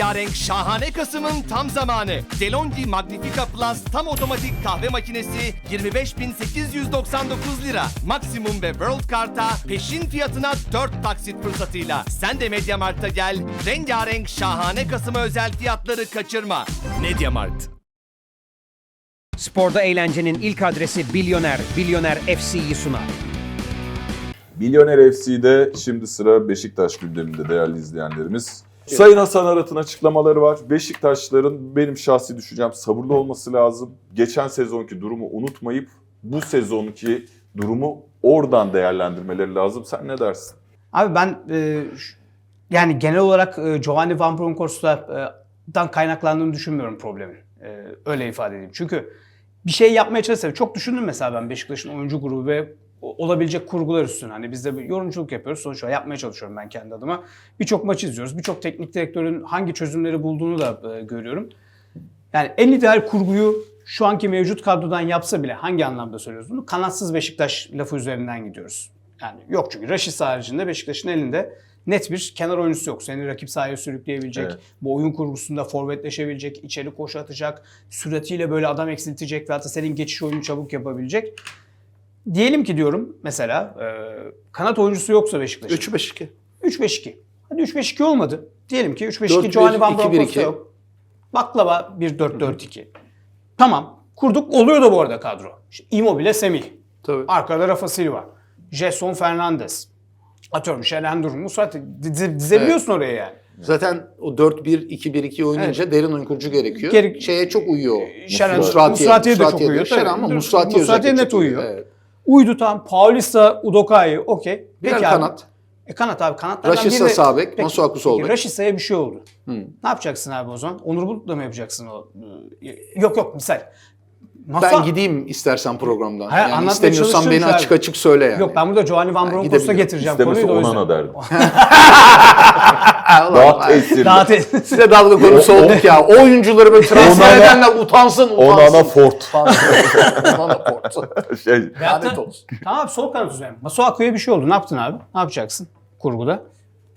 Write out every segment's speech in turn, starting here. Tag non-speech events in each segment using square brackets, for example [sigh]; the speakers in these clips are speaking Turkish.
Rengarenk şahane Kasım'ın tam zamanı. DeLonghi Magnifica Plus tam otomatik kahve makinesi 25.899 lira. Maksimum ve World Kart'a peşin fiyatına 4 taksit fırsatıyla. Sen de Mediamarkt'a gel. Rengarenk şahane Kasım'a özel fiyatları kaçırma. Mediamart. Sporda eğlencenin ilk adresi Bilyoner. Bilyoner FC'yi sunar. Milyoner FC'de şimdi sıra Beşiktaş gündeminde değerli izleyenlerimiz. Sayın Hasan Arat'ın açıklamaları var. Beşiktaşların benim şahsi düşüncem sabırlı olması lazım. Geçen sezonki durumu unutmayıp bu sezonki durumu oradan değerlendirmeleri lazım. Sen ne dersin? Abi ben e, yani genel olarak e, Giovanni Van Bronckhorst'tan kaynaklandığını düşünmüyorum problemin. E, öyle ifade edeyim. Çünkü bir şey yapmaya çalışsa çok düşündüm mesela ben Beşiktaş'ın oyuncu grubu ve olabilecek kurgular üstüne. Hani biz de bir yorumculuk yapıyoruz. Sonuç olarak yapmaya çalışıyorum ben kendi adıma. Birçok maç izliyoruz. Birçok teknik direktörün hangi çözümleri bulduğunu da e, görüyorum. Yani en ideal kurguyu şu anki mevcut kadrodan yapsa bile hangi anlamda söylüyoruz bunu? Kanatsız Beşiktaş lafı üzerinden gidiyoruz. Yani yok çünkü Raşit haricinde Beşiktaş'ın elinde net bir kenar oyuncusu yok. Seni rakip sahaya sürükleyebilecek, Evet. bu oyun kurgusunda forvetleşebilecek, içeri koşu atacak, süratiyle böyle adam eksiltecek ve hatta senin geçiş oyunu çabuk yapabilecek. Diyelim ki diyorum mesela e, kanat oyuncusu yoksa Beşiktaş'ın. 3-5-2. 3-5-2. Hadi 3-5-2 olmadı. Diyelim ki 3-5-2 4-1, Giovanni Van 2-1-2. Bronckhorst'ta yok. Baklava 1-4-4-2. Tamam. Kurduk. Oluyor da bu arada kadro. İşte Immobile Semih. Tabii. Arkada Rafa Silva. Jason Fernandez. Atıyorum Şelendur. Musat. Dize, dizebiliyorsun oraya yani. Zaten o 4-1-2-1-2 oynayınca derin oyun kurucu gerekiyor. Geri- Şeye çok uyuyor. Şeren- Musrati'ye. Musrati'ye de çok uyuyor, Şeren ama Musrati'ye Musrati'ye net uyuyor. Evet. Uydu tam. Paulista, Udokai. Okey. Birer Peki abi. kanat. E kanat abi. Kanatlardan Rashica biri de- sağ bek, Masuaku sol bek. Rashica'ya bir şey oldu. Ne yapacaksın abi o zaman? Onur Bulut'la mı yapacaksın o? Yok yok misal. Ben Masa- gideyim istersen programdan. Hayır, yani istemiyorsan beni açık açık söyle yani. Yok ben burada Giovanni Van Bronckhorst'a gidebilirim. getireceğim İstemesi konuyu da o yüzden. Derdim. Daha tesirli. Daha te- Size dalga konusu olduk ya. O oyuncuları böyle transfer Onana- edenler utansın utansın. Onana Ford. Onana Ford. [laughs] şey, Lanet olsun. tamam abi sol kanat üzerine. Masuaku'ya bir şey oldu. Ne yaptın abi? Ne yapacaksın kurguda?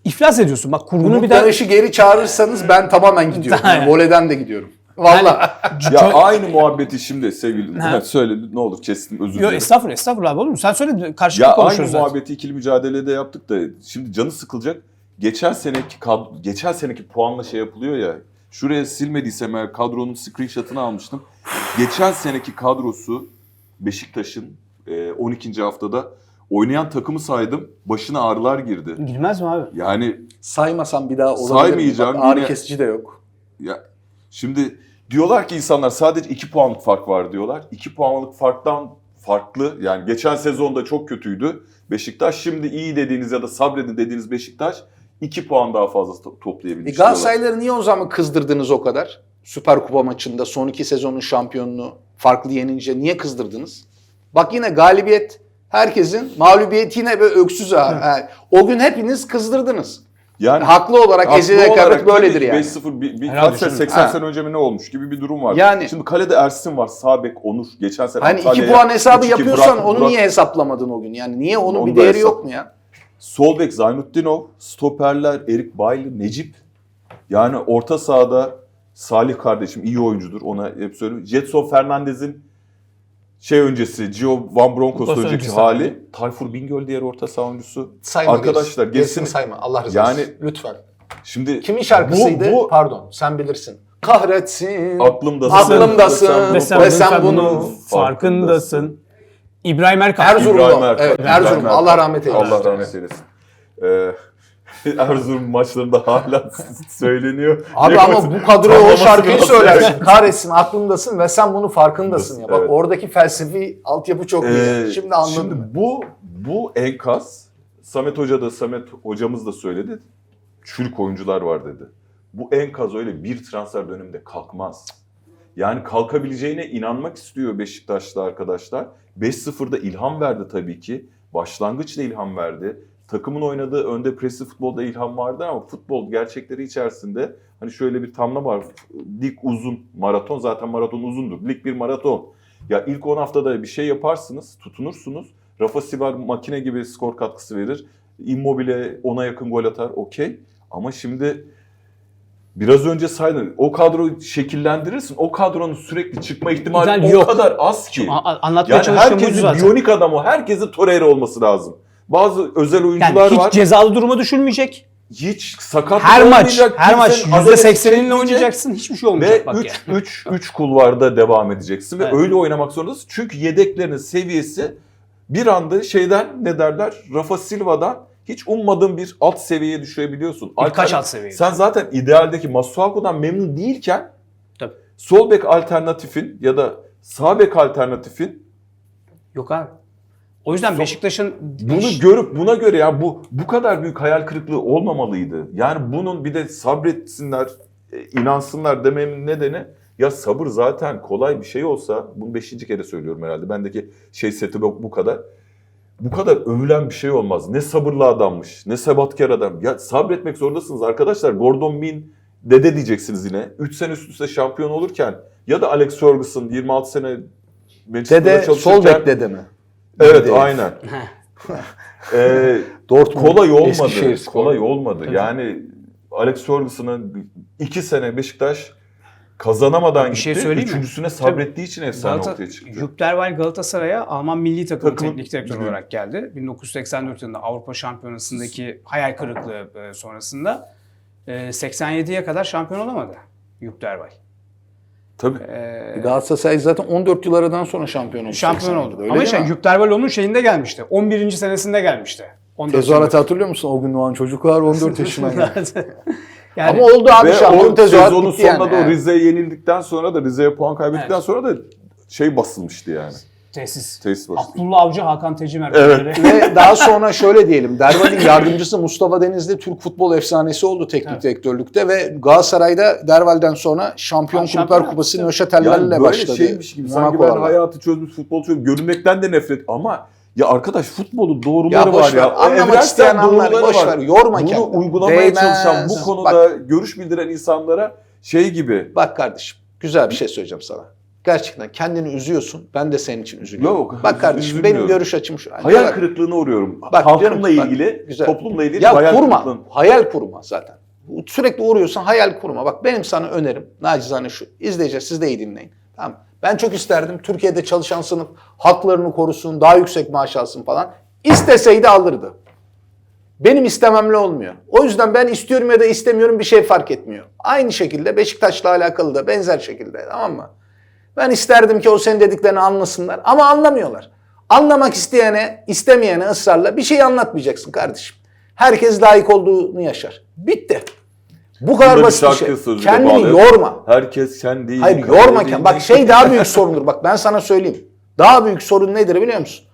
İflas ediyorsun. Bak kurgunu Bunu bir daha... Barış'ı geri çağırırsanız ben tamamen gidiyorum. [laughs] Yani voleyden de gidiyorum. Valla. [laughs] ya aynı muhabbeti şimdi sevgili Ha. [laughs] söyle ne olur kestim özür Yok dilerim. estağfurullah estağfurullah abi olur mu? Sen söyle karşılıklı Ya aynı konuşuyoruz zaten. muhabbeti ikili mücadelede yaptık da şimdi canı sıkılacak. Geçen seneki kad- geçen seneki puanla şey yapılıyor ya. Şuraya silmediysem eğer kadronun screenshot'ını almıştım. Geçen seneki kadrosu Beşiktaş'ın e, 12. haftada oynayan takımı saydım. Başına ağrılar girdi. Girmez mi abi? Yani Saymasam bir daha olabilir. Saymayacağım, Bak, ağrı yine- kesici de yok. ya şimdi diyorlar ki insanlar sadece 2 puanlık fark var diyorlar. 2 puanlık farktan farklı yani geçen sezonda çok kötüydü. Beşiktaş şimdi iyi dediğiniz ya da sabredin dediğiniz Beşiktaş 2 puan daha fazla to- toplayabilmiş. E. Galatasarayları niye o zaman kızdırdınız o kadar? Süper Kupa maçında son iki sezonun şampiyonunu farklı yenince niye kızdırdınız? Bak yine galibiyet herkesin mağlubiyeti yine böyle öksüz ha. Ha, O gün hepiniz kızdırdınız. Yani Haklı olarak haklı ezilerek olarak böyledir yani. 5-0 bir, bir Herhalde kaç sene canım. 80 Ha. sene önce mi ne olmuş gibi bir durum var. Yani- Şimdi kalede Ersin var, sağ bek Onur geçen sene Hani iki Antalya'ya puan hesabı 3-2 yapıyorsan Burak- onu Burak- niye hesaplamadın o gün? Yani niye onun Onu bir da değeri hesap- yok mu ya? Sol bek Zaynutdinov, stoperler Erik Baylı, Necip. Yani orta sahada Salih kardeşim iyi oyuncudur ona hep söylüyorum. Jetson Fernandez'in şey öncesi Gio Van Bronckhorst Bronckhorst önceki öncesi hali. Tayfur Bingöl diğer orta saha oyuncusu. Sayma Arkadaşlar gerisini. Sayma Allah rızası Yani- için. Lütfen. Şimdi Kimin şarkısıydı? Bu, bu Pardon sen bilirsin. Kahretsin. aklımdasın. Aklımdasın. Ve sen, Ve sen bunun bunu farkındasın. İbrahim Erkal. Erzurumlu. İbrahim Erkal. Evet, İbrahim Erzurum. Erkal. Allah rahmet eylesin. Allah rahmet eylesin. Ee, [laughs] Erzurum maçlarında hala [laughs] söyleniyor. Abi ama bu kadroya o şarkıyı lazım. söylersin. [laughs] Kahretsin aklımdasın ve sen bunu farkındasın ya. Bak Evet. oradaki felsefi altyapı çok iyi. Ee, Şimdi anladım. Şimdi bu bu enkaz Samet Hoca da Samet hocamız da söyledi. Çürük oyuncular var dedi. Bu enkaz öyle bir transfer döneminde kalkmaz. Yani kalkabileceğine inanmak istiyor Beşiktaşlı arkadaşlar. 5-0'da ilham verdi tabii ki. Başlangıçla ilham verdi. Takımın oynadığı önde presli futbolda ilham vardı ama futbol gerçekleri içerisinde hani şöyle bir tamla var. Lig uzun, maraton zaten maraton uzundur. Lig bir maraton. Ya ilk 10 haftada bir şey yaparsınız, tutunursunuz. Rafa Silva makine gibi skor katkısı verir. Immobile ona yakın gol atar, okey. Ama şimdi Biraz önce saydın. O kadroyu şekillendirirsin. O kadronun sürekli çıkma ihtimali İhtimal o yok. kadar az ki. A- anlatmaya Yani çalıştığım herkesin zaten. biyonik adam o. Herkesin Torreira olması lazım. Bazı özel Yani oyuncular hiç var. cezalı duruma düşülmeyecek. hiç sakat Her maç, her maç kimsenin adaleti %80'inle çekmeyecek. oynayacaksın. Hiçbir şey Ve olmayacak bak 3 yani. 3 3 kulvarda devam edeceksin ve Evet. öyle oynamak zorundasın. Çünkü yedeklerin seviyesi bir anda şeyden ne derler? Rafa Silva'dan hiç ummadığın bir alt seviyeye düşürebiliyorsun. Birkaç alt seviye. Sen zaten idealdeki Masuaku'dan memnun değilken Tabii. sol bek alternatifin ya da sağ bek alternatifin Yok abi. O yüzden Beşiktaş'ın bunu görüp buna göre ya bu bu kadar büyük hayal kırıklığı olmamalıydı. Yani bunun bir de sabretsinler, e, inansınlar dememin nedeni ya sabır zaten kolay bir şey olsa bunu beşinci kere söylüyorum herhalde. Bendeki şey seti bu bu kadar. Bu kadar övülen bir şey olmaz. Ne sabırlı adammış, ne sebatkar adam. Ya sabretmek zorundasınız arkadaşlar. Gordon Min dede diyeceksiniz yine. 3 sene üst üste şampiyon olurken ya da Alex Ferguson 26 sene Manchester'da Dede çalışırken. sol bek dede mi? Evet Dede. aynen. [laughs] Ee, Dortmund, kolay olmadı. Eskişehir Kolay olmadı. Yani Alex Ferguson'ın iki sene Beşiktaş kazanamadan Bir şey gitti. mi? Üçüncüsüne sabrettiği için efsane Galata- ortaya çıktı. Jukterweill Galatasaray'a Alman milli takım Takım- teknik direktörü olarak geldi. 1984 yılında Avrupa Şampiyonası'ndaki hayal kırıklığı e, sonrasında e, 87'ye kadar şampiyon olamadı Jukterweill. Tabii. E, Galatasaray zaten 14 yıl aradan sonra şampiyon oldu. şampiyon 87'de, oldu. öyle Ama şey, mi? Jukterweill onun şeyinde gelmişti. 11. senesinde gelmişti. 14 Tezahüratı hatırlıyor musun? O gün doğan çocuklar 14 yaşına geldi. yani, Ama oldu abi Ve şampiyon o tezahürat sezonun bitti sonunda yani. da o Evet. Rize'ye yenildikten sonra da Rize'ye puan kaybettikten Evet. sonra da şey basılmıştı yani. Tesis. Tesis basıldı. Abdullah Avcı, Hakan Tecimer. Evet. Ve daha sonra şöyle diyelim. Derval'in yardımcısı Mustafa Denizli Türk futbol efsanesi oldu teknik Evet. direktörlükte ve Galatasaray'da Derval'den sonra Şampiyon Ha, Kulüpler Kupası yaptı. Nöşatellerle Yani böyle başladı. şeymiş gibi sanki ben hayatı çözmüş futbol çözmüş. Görünmekten de nefret ama ya arkadaş futbolun doğruları Ya var ya. ver, anlamak Evrensel isteyen anlar, doğruları boş var. ver, yorma Bunu kendini. uygulamaya Değmez. çalışan bu konuda görüş bildiren insanlara şey gibi. Bak kardeşim güzel bir şey söyleyeceğim sana. Gerçekten kendini üzüyorsun. Ben de senin için üzülüyorum. Yok, Bak kardeşim üzülmüyorum. benim görüş açım şu. Hayal Bak, kırıklığına uğruyorum. Bak, Halkımla bak, ilgili, güzel. toplumla ilgili Ya hayal kurma. kırıklığına. Hayal kurma zaten. Sürekli uğruyorsan hayal kurma. Bak benim sana önerim nacizane şu. İzleyiciler siz de iyi dinleyin. Tamam. Ben çok isterdim Türkiye'de çalışan sınıf haklarını korusun, daha yüksek maaş alsın falan. İsteseydi alırdı. Benim istememle olmuyor. O yüzden ben istiyorum ya da istemiyorum bir şey fark etmiyor. Aynı şekilde Beşiktaş'la alakalı da benzer şekilde tamam mı? Ben isterdim ki o senin dediklerini anlasınlar ama anlamıyorlar. Anlamak isteyene, istemeyene ısrarla bir şey anlatmayacaksın kardeşim. Herkes layık olduğunu yaşar. Bitti. Bu kadar Bunda basit bir şey. Kendini bağlayalım. yorma. Herkes kendi Hayır yorma kendini. Bak şey daha büyük sorundur. Bak ben sana söyleyeyim. Daha büyük sorun nedir biliyor musun?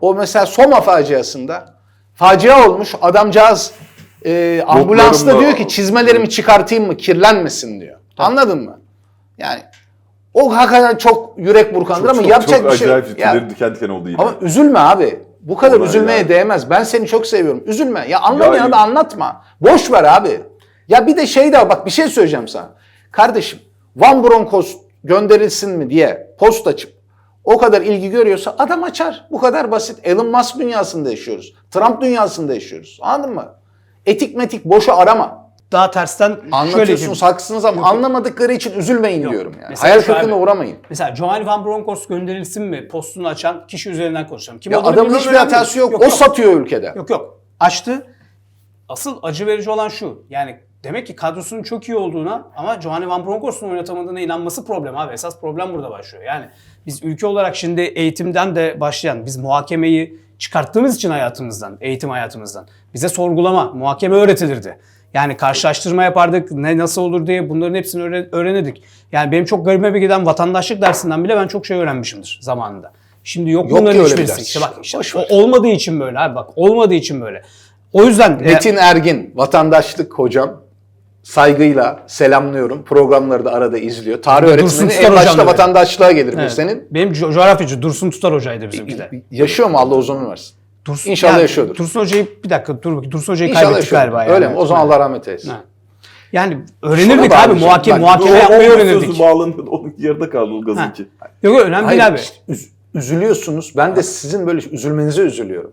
O mesela Soma faciasında facia olmuş adamcağız e, ambulansta diyor ki çizmelerimi çıkartayım mı kirlenmesin diyor. Anladın mı? Yani o hakikaten çok yürek burkandır ama çok, yapacak çok bir şey acayip yok. Ya, diken diken oldu yine. ama üzülme abi. Bu kadar Olay üzülmeye yani. değmez. Ben seni çok seviyorum. Üzülme. Ya anlamayana Ya- da anlatma. Boş ver abi. Ya bir de şey daha bak bir şey söyleyeceğim sana. Kardeşim Van Broncos gönderilsin mi diye post açıp o kadar ilgi görüyorsa adam açar. Bu kadar basit. Elon Musk dünyasında yaşıyoruz. Trump dünyasında yaşıyoruz. Anladın mı? Etik metik boşu arama. Daha tersten şöyle Anlatıyorsunuz diyeyim. haklısınız ama anlamadıkları için üzülmeyin diyorum yani. Mesela Hayal şu abi- kırıklığına uğramayın. Mesela Giovanni Van Bronckhorst gönderilsin mi postunu açan kişi üzerinden konuşalım. Kim Ya olduğunu adamın hiçbir önemli hatası değil. yok. o satıyor ülkede. Yok yok. Açtı. Asıl acı verici olan şu. Yani demek ki kadrosunun çok iyi olduğuna ama Giovanni Van Bronckhorst'un oynatamadığına inanması problem abi. Esas problem burada başlıyor. Yani biz ülke olarak şimdi eğitimden de başlayan, biz muhakemeyi çıkarttığımız için hayatımızdan, eğitim hayatımızdan. Bize sorgulama, muhakeme öğretilirdi. Yani karşılaştırma yapardık, ne nasıl olur diye bunların hepsini öğre- öğrenirdik. Yani benim çok garibime giden vatandaşlık dersinden bile ben çok şey öğrenmişimdir zamanında. Şimdi yok, Yok bunların bir hiçbirisi. ders. İşte bak işte o olmadığı için böyle abi bak olmadığı için böyle. O yüzden e, Metin Ergin, vatandaşlık hocam. Saygıyla selamlıyorum. Programları da arada izliyor. Tarih Dursun öğretmeni Tutar en başta vatandaşlığa gelir bu evet, senin. benim co- coğrafyacı Dursun Tutar hocaydı bizimkiler. Yaşıyor mu Allah uzun versin. Dursun, İnşallah yani yaşıyordur. Dursun hocayı bir dakika dur bakayım. Dursun hocayı İnşallah kaybettik yaşıyordur. galiba yani. Öyle mi? O zaman Allah rahmet eylesin. Ha. Yani öğrenirdik abi bağlayacağım. muhakeme, Bak, muhakeme yapmayı öğrenirdik. Bağlandı. Onun yarıda kaldı Ha. Ulgaz'ınki. Yok yok önemli değil Hayır, abi. işte üz- üzülüyorsunuz. Ben de sizin böyle üzülmenize üzülüyorum.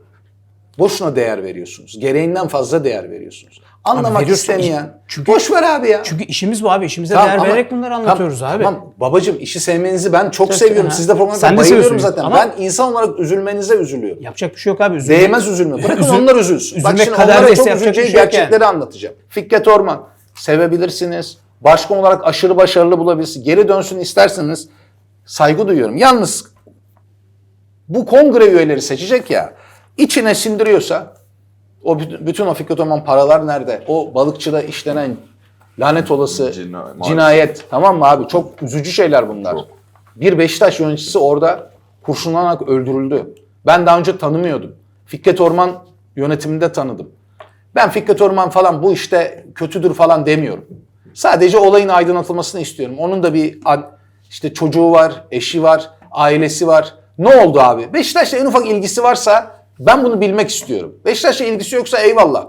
Boşuna değer veriyorsunuz. Gereğinden fazla değer veriyorsunuz. Anlamak veriyorsun. istemeyen. Çünkü- Boş ver abi ya. Çünkü işimiz bu abi. İşimize Tamam değer ama- vererek bunları anlatıyoruz tamam, abi. Tamam babacım işi sevmenizi ben çok Çok- seviyorum. Siz de programda bayılıyorum zaten. ama- Ben insan olarak üzülmenize üzülüyorum. Yapacak bir şey yok abi. Üzülme. Değmez üzülme. Bırakın Üzül- onlar üzülsün. Bak üzülmek şimdi kadar onlara çok üzüleceği şey gerçekleri anlatacağım. Fikret Orman sevebilirsiniz. Başkan olarak aşırı başarılı bulabilirsiniz. Geri dönsün isterseniz saygı duyuyorum. Yalnız bu kongre üyeleri seçecek ya içine sindiriyorsa o bütün, o Fikret Orman paralar nerede? O balıkçıda işlenen lanet olası Cina- cinayet. Tamam mı abi? Çok üzücü şeyler bunlar. Çok. Bir Beşiktaş yöneticisi orada kurşunlanarak öldürüldü. Ben daha önce tanımıyordum. Fikret Orman yönetiminde tanıdım. Ben Fikret Orman falan bu işte kötüdür falan demiyorum. Sadece olayın aydınlatılmasını istiyorum. Onun da bir işte çocuğu var, eşi var, ailesi var. Ne oldu abi? Beşiktaş'la en ufak ilgisi varsa ben bunu bilmek istiyorum. Beşiktaş'la ilgisi yoksa eyvallah.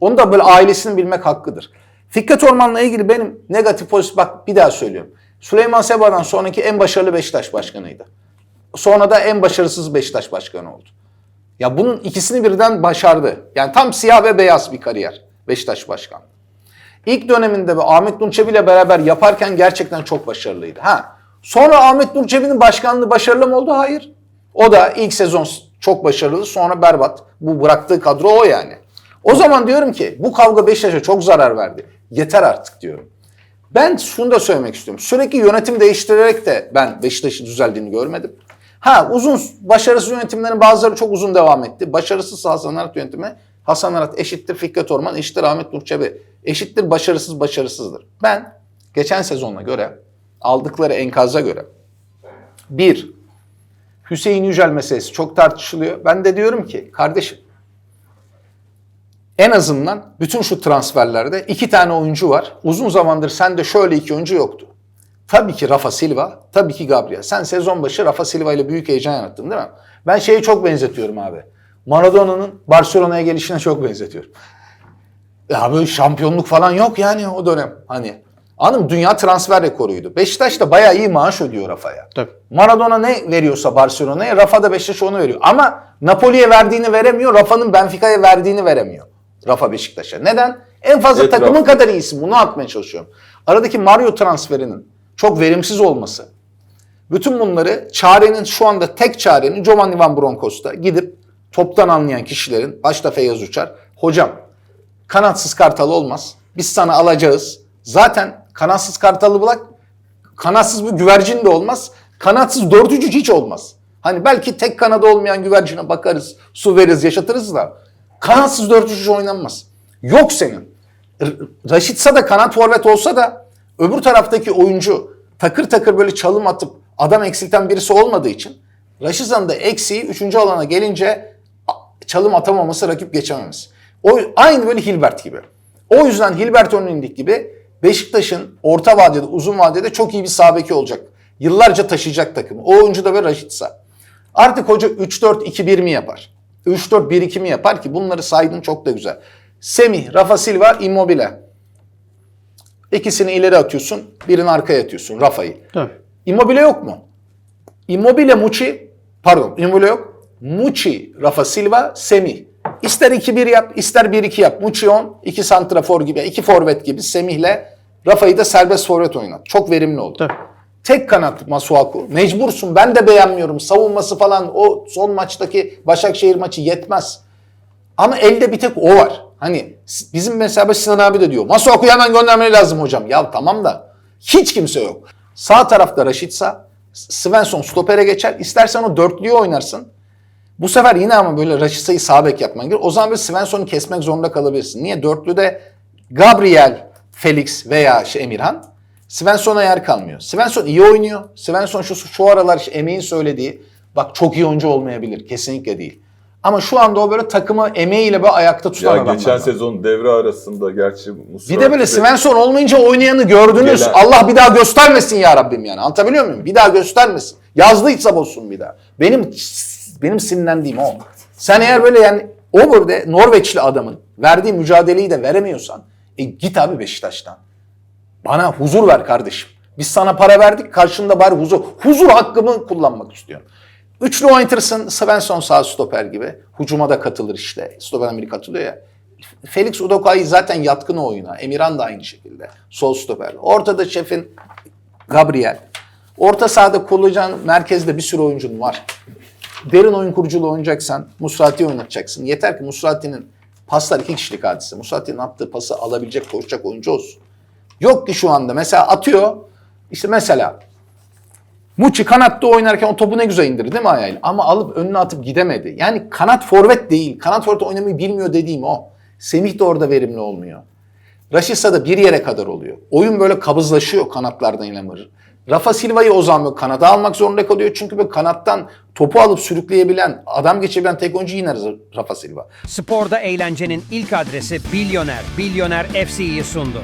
Onu da böyle ailesini bilmek hakkıdır. Fikret Orman'la ilgili benim negatif pozitif bak bir daha söylüyorum. Süleyman Seba'dan sonraki en başarılı Beşiktaş başkanıydı. Sonra da en başarısız Beşiktaş başkanı oldu. Ya bunun ikisini birden başardı. Yani tam siyah ve beyaz bir kariyer Beşiktaş başkanı. İlk döneminde ve Ahmet Nur Çebi ile beraber yaparken gerçekten çok başarılıydı. Ha. Sonra Ahmet Nur Çebi'nin başkanlığı başarılı mı oldu? Hayır. O da ilk sezon çok başarılı sonra berbat. Bu bıraktığı kadro o yani. O zaman diyorum ki bu kavga Beşiktaş'a çok zarar verdi. Yeter artık diyorum. Ben şunu da söylemek istiyorum. Sürekli yönetim değiştirerek de ben Beşiktaş'ın düzeldiğini görmedim. Ha uzun başarısız yönetimlerin bazıları çok uzun devam etti. Başarısız Hasan Arat yönetimi Hasan Arat eşittir Fikret Orman eşittir Ahmet Nur eşittir başarısız başarısızdır. Ben geçen sezonla göre aldıkları enkaza göre bir Hüseyin Yücel meselesi çok tartışılıyor. Ben de diyorum ki kardeşim en azından bütün şu transferlerde iki tane oyuncu var. Uzun zamandır sende şöyle iki oyuncu yoktu. Tabii ki Rafa Silva, tabii ki Gabriel. Sen sezon başı Rafa Silva ile büyük heyecan yarattın değil mi? Ben şeyi çok benzetiyorum abi. Maradona'nın Barcelona'ya gelişine çok benzetiyorum. Ya böyle şampiyonluk falan yok yani o dönem. Hani Mı? Dünya transfer rekoruydu. Beşiktaş da bayağı iyi maaş ödüyor Rafa'ya. Tabii. Maradona ne veriyorsa Barcelona'ya Rafa da Beşiktaş onu veriyor. Ama Napoli'ye verdiğini veremiyor. Rafa'nın Benfica'ya verdiğini veremiyor. Rafa Beşiktaş'a. Neden? En fazla Etraf. takımın kadar iyisin. Bunu atmaya çalışıyorum. Aradaki Mario transferinin çok verimsiz olması. Bütün bunları çarenin şu anda tek çarenin Giovanni Van Bronckhorst'a gidip toptan anlayan kişilerin başta Feyyaz Uçar. Hocam kanatsız kartal olmaz. Biz sana alacağız. Zaten kanatsız kartalı bırak. Kanatsız bir güvercin de olmaz. Kanatsız dördüncü hiç olmaz. Hani belki tek kanadı olmayan güvercine bakarız, su veririz, yaşatırız da kanatsız dördüncü oynanmaz. Yok senin. Raşitsa da kanat forvet olsa da öbür taraftaki oyuncu takır takır böyle çalım atıp adam eksilten birisi olmadığı için Raşitsa'nın da eksiği 3. alana gelince çalım atamaması, rakip geçememesi. O aynı böyle Hilbert gibi. O yüzden Hilbert Önlü'ndeki gibi Beşiktaş'ın orta vadede, uzun vadede çok iyi bir sağ beki olacak. Yıllarca taşıyacak takımı. O oyuncu da böyle Raşitsa. Artık hoca 3-4-2-1 mi yapar? 3-4-1-2 mi yapar ki bunları saydın çok da güzel. Semih, Rafa Silva, Immobile. İkisini ileri atıyorsun, birini arkaya atıyorsun Rafa'yı. Immobile yok mu? Immobile Muçi, pardon Immobile yok. Muçi, Rafa Silva, Semih. İster 2-1 yap, ister 1-2 yap. Muçi 10, 2 santrafor gibi, 2 forvet gibi Semih'le Rafa'yı da serbest forvet oynat. Çok verimli oldu. Tabii. Tek kanat Masuaku. Mecbursun. Ben de beğenmiyorum. Savunması falan o son maçtaki Başakşehir maçı yetmez. Ama elde bir tek o var. Hani bizim mesela Sinan abi de diyor. Masuaku'yu hemen göndermeni lazım hocam. Ya tamam da hiç kimse yok. Sağ tarafta Raşitsa, Svensson stopere geçer. İstersen o dörtlüyü oynarsın. Bu sefer yine ama böyle Raşitsa'yı sağ bek yapman gerekiyor. O zaman bir Svensson'u kesmek zorunda kalabilirsin. Niye? Dörtlüde Gabriel, Felix veya şey Emirhan. Svensson'a yer kalmıyor. Svensson iyi oynuyor. Svensson şu, şu aralar işte emeğin söylediği bak çok iyi oyuncu olmayabilir. Kesinlikle değil. Ama şu anda o böyle takımı emeğiyle böyle ayakta tutan Ya adamlar. geçen sezon devre arasında gerçi Musa Bir de böyle Svensson olmayınca oynayanı gördünüz. Gelen- Allah bir daha göstermesin ya Rabbim yani. Anlatabiliyor muyum? Bir daha göstermesin. Yazdıysa bozsun bir daha. Benim benim sinirlendiğim o. Sen eğer böyle yani o böyle Norveçli adamın verdiği mücadeleyi de veremiyorsan e git abi Beşiktaş'tan. Bana huzur ver kardeşim. Biz sana para verdik karşında bari huzur. Huzur hakkımı kullanmak istiyorum. Üçlü oynatırsın Svensson sağ stoper gibi. Hucuma da katılır işte. Stoperden biri katılıyor ya. Felix Udokay zaten yatkın oyuna. Emirhan da aynı şekilde. Sol stoper. Ortada şefin Gabriel. Orta sahada kullanacağın merkezde bir sürü oyuncun var. Derin oyun kuruculuğu oynayacaksan Musrati oynatacaksın. Yeter ki Musrati'nin paslar iki kişilik hadise. Musrati'nin attığı pası alabilecek, koşacak oyuncu olsun. Yok ki şu anda. Mesela atıyor. İşte mesela Muçi kanatta oynarken o topu ne güzel indirdi değil mi ayağıyla? Ama alıp önüne atıp gidemedi. Yani kanat forvet değil. Kanat forvet oynamayı bilmiyor dediğim o. Semih de orada verimli olmuyor. Raşitsa da bir yere kadar oluyor. Oyun böyle kabızlaşıyor kanatlardan ilemir. Rafa Silva'yı o zaman kanada almak zorunda kalıyor. Çünkü böyle kanattan topu alıp sürükleyebilen, adam geçebilen tek oyuncu yine Rafa Silva. Sporda eğlencenin ilk adresi Bilyoner. Bilyoner FC'yi sundu.